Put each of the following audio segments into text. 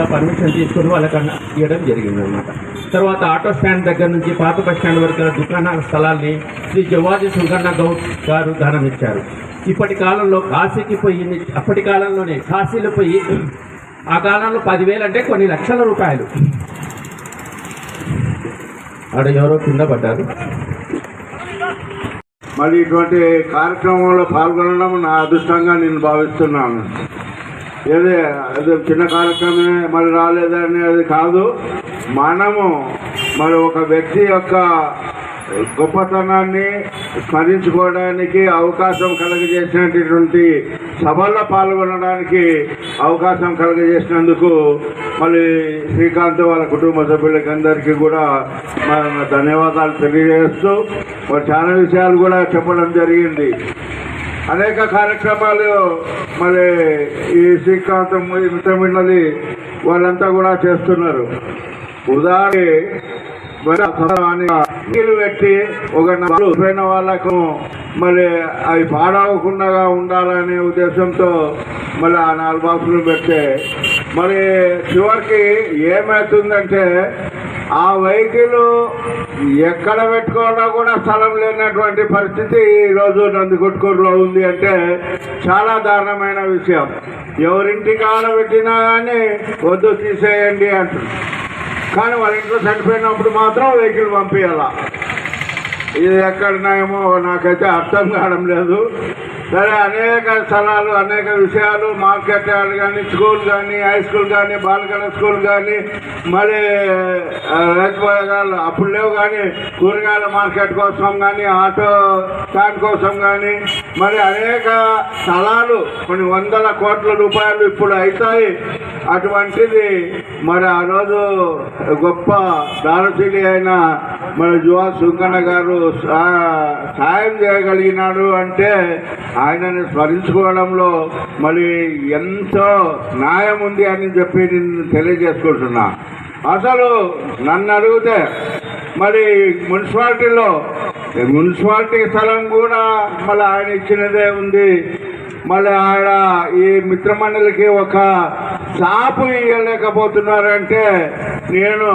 కూడా పర్మిషన్ తీసుకుని వాళ్ళకన్నా ఇవ్వడం జరిగింది అనమాట తర్వాత ఆటో స్టాండ్ దగ్గర నుంచి పాత బస్ స్టాండ్ వరకు దుకాణాల స్థలాన్ని శ్రీ జవాజీ సుగన్న గౌడ్ గారు దానం ఇచ్చారు ఇప్పటి కాలంలో కాశీకి పోయి అప్పటి కాలంలోనే కాశీలో పోయి ఆ కాలంలో పదివేలు అంటే కొన్ని లక్షల రూపాయలు. ఆడ ఎవరో కింద పడ్డారు. మరి ఇటువంటి కార్యక్రమంలో పాల్గొనడం నా అదృష్టంగా నేను భావిస్తున్నాను. ఏది అది చిన్న కార్యక్రమమే మరి రాలేదని అది కాదు. మనము మరి ఒక వ్యక్తి యొక్క గొప్పతనాన్ని స్మరించుకోవడానికి అవకాశం కలగజేసినటువంటి సభల్లో పాల్గొనడానికి అవకాశం కలుగజేసినందుకు మళ్ళీ శ్రీకాంత్ వాళ్ళ కుటుంబ సభ్యులకి అందరికీ కూడా మన ధన్యవాదాలు తెలియజేస్తూ మరి చాలా విషయాలు కూడా చెప్పడం జరిగింది. అనేక కార్యక్రమాలు మరి ఈ శ్రీకాంతం ఈ వాళ్ళంతా కూడా చేస్తున్నారు. ఉదాహరణ నీళ్ళు పెట్టి ఒక నాలుగు పోయిన వాళ్ళకు మరి అవి పాడవకుండా ఉండాలనే ఉద్దేశంతో మళ్ళీ ఆ నాలుగు బాక్సులు పెడితే మరి చివరికి ఏమవుతుందంటే ఆ వెహికల్ ఎక్కడ పెట్టుకోవాలో కూడా స్థలం లేనటువంటి పరిస్థితి ఈరోజు నందికొట్కూరులో ఉంది అంటే చాలా దారుణమైన విషయం. ఎవరింటి కాడ పెట్టినా కానీ వద్దు తీసేయండి అంటుంది కానీ వాళ్ళ ఇంట్లో చనిపోయినప్పుడు మాత్రం వెహికల్ పంపించాల ఇది ఎక్కడనేమో నాకైతే అర్థం కావడం లేదు. సరే అనేక స్థలాలు అనేక విషయాలు మార్కెట్ యార్డ్ కానీ స్కూల్ కానీ హై స్కూల్ కానీ బాలికల స్కూల్ కానీ మరి రైతు బజార్లు అప్పుడు లేవు కానీ కూరగాయల మార్కెట్ కోసం కానీ ఆటో స్టాండ్ కోసం కానీ మరి అనేక స్థలాలు కొన్ని వందల కోట్ల రూపాయలు ఇప్పుడు అవుతాయి అటువంటిది మరి ఆ రోజు గొప్ప దానశీలి అయిన మన జువా సుంకన్న గారు సాయం చేయగలిగినాడు అంటే ఆయనని స్మరించుకోవడంలో మరి ఎంతో న్యాయం ఉంది అని చెప్పి నేను తెలియజేసుకుంటున్నా. అసలు నన్ను అడిగితే మరి మున్సిపాలిటీలో మున్సిపాలిటీ స్థలం కూడా మళ్ళీ ఆయన ఇచ్చినదే ఉంది. మళ్ళీ ఆడ ఈ మిత్రమండలికి ఒక షాపు ఇవ్వలేకపోతున్నారంటే నేను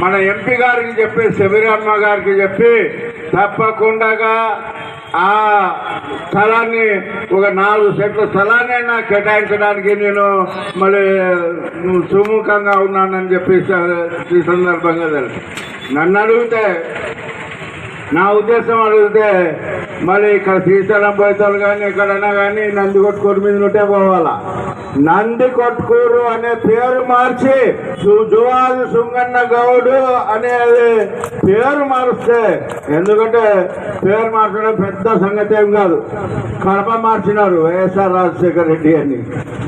మన ఎంపీ గారికి చెప్పి శబరిరమ్మ గారికి చెప్పి తప్పకుండా ఆ స్థలాన్ని ఒక నాలుగు సెట్ల స్థలాన్ని నాకు కేటాయించడానికి నేను మళ్ళీ సుముఖంగా ఉన్నానని చెప్పేసి ఈ సందర్భంగా తెలుసు. నన్ను అడిగితే నా ఉద్దేశం అడిగితే మళ్ళీ ఇక్కడ శ్రీశైలం పోయేతాలు కానీ ఎక్కడైనా కానీ నంది మీద ఉంటే పోవాలా? నంది కొట్టుకూరు అనే పేరు మార్చి సు- జువాది సుంగన్న గౌడు అనేది పేరు మారుస్తే ఎందుకంటే పేరు మార్చడం పెద్ద సంగతి ఏం కాదు. కడప మార్చినారు వైఎస్ఆర్ రాజశేఖర రెడ్డి అని.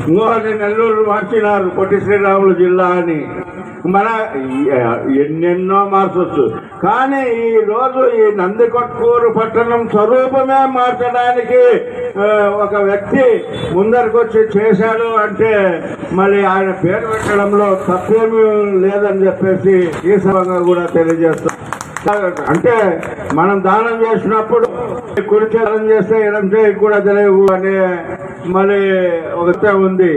ఇంకోటి నెల్లూరు మార్చినారు పొట్టి శ్రీరాములు జిల్లా అని. మన ఎన్నెన్నో మార్చొచ్చు కానీ ఈ రోజు ఈ నందికొట్కూరు పట్టణం స్వరూపమే మార్చడానికి ఒక వ్యక్తి ముందరికొచ్చి చేశాడు అంటే మరి ఆయన పేరు పెట్టడంలో తప్పేమీ లేదని చెప్పేసి ఈ సభంగా కూడా తెలియజేస్తాం అంటే మనం దానం చేసినప్పుడు కురిచే దానం చేస్తే ఎడం చేయి కూడా తెలియవు అనే మరి ఒకటే ఉంది.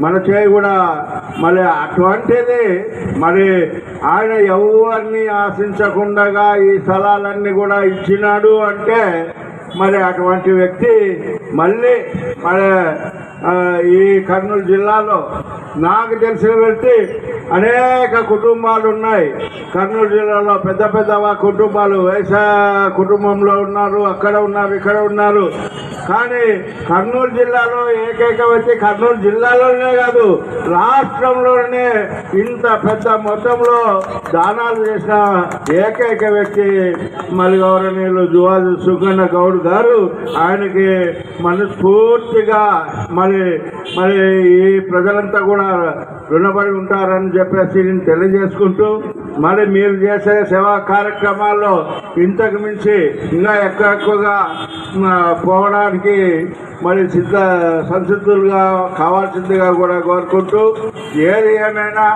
మన చేయి కూడా మరి అటువంటిది. మరి ఆయన ఎవరిని ఆశించకుండా ఈ స్థలాలన్నీ కూడా ఇచ్చినాడు అంటే మరి అటువంటి వ్యక్తి మళ్ళీ మరి ఈ కర్నూలు జిల్లాలో నాకు తెలిసిన వ్యక్తి అనేక కుటుంబాలు ఉన్నాయి. కర్నూలు జిల్లాలో పెద్ద పెద్ద కుటుంబాలు వైశా కుటుంబంలో ఉన్నారు అక్కడ ఉన్నారు ఇక్కడ ఉన్నారు. కానీ కర్నూలు జిల్లాలో ఏకైక వ్యక్తి కర్నూలు జిల్లాలోనే కాదు రాష్ట్రంలోనే ఇంత పెద్ద మొత్తంలో దానాలు చేసిన ఏకైక వ్యక్తి మరి గౌరవనీయులు జువాజు సుగన్న గౌడ్ గారు. ఆయనకి మనస్ఫూర్తిగా మరి మరి ఈ ప్రజలంతా కూడా రుణపడి ఉంటారని చెప్పేసి నేను తెలియజేసుకుంటూ మరి మీరు చేసే సేవా కార్యక్రమాల్లో ఇంతకు మించి ఇంకా ఎక్కువ ఎక్కువగా పోవడానికి మరి సిద్ధ సంసిద్ధులుగా కావాల్సిందిగా కూడా కోరుకుంటూ ఏది ఏమైనా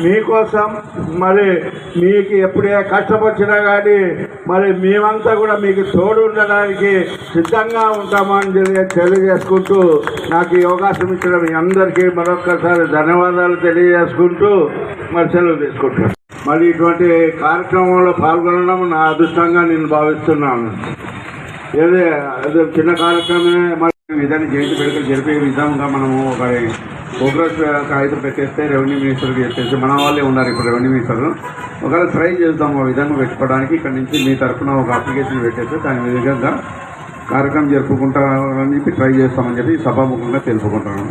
మీకోసం మరి మీకు ఎప్పుడే కష్టం వచ్చినా కానీ మరి మేమంతా కూడా మీకు తోడు ఉండడానికి సిద్ధంగా ఉంటామని తెలియజేసుకుంటూ నాకు ఈ అవకాశం ఇచ్చిన మీ అందరికీ మరొక్కసారి ధన్యవాదాలు తెలియజేసుకుంటూ మరి సెలవు తీసుకుంటాను మరి ఇటువంటి కార్యక్రమంలో పాల్గొనడం నా అదృష్టంగా నేను భావిస్తున్నాను. ఏదే అదే చిన్న కార్యక్రమమే విధాన్ని జయంతి వేడుకలు జరిపే విధంగా మనము ఒక ప్రోగ్రెస్ కాగితం పెట్టేస్తే రెవెన్యూ మినిస్టర్కి చెప్పేసి మన వాళ్ళే ఉన్నారు ఇప్పుడు రెవెన్యూ మినిస్టర్ ఒకవేళ ట్రై చేద్దాం ఆ విధంగా పెట్టుకోవడానికి ఇక్కడ నుంచి మీ తరఫున ఒక అప్లికేషన్ పెట్టేస్తే దాని విధంగా కార్యక్రమం జరుపుకుంటామని చెప్పి ట్రై చేస్తామని చెప్పి సభాముఖంగా తెలుపుకుంటాను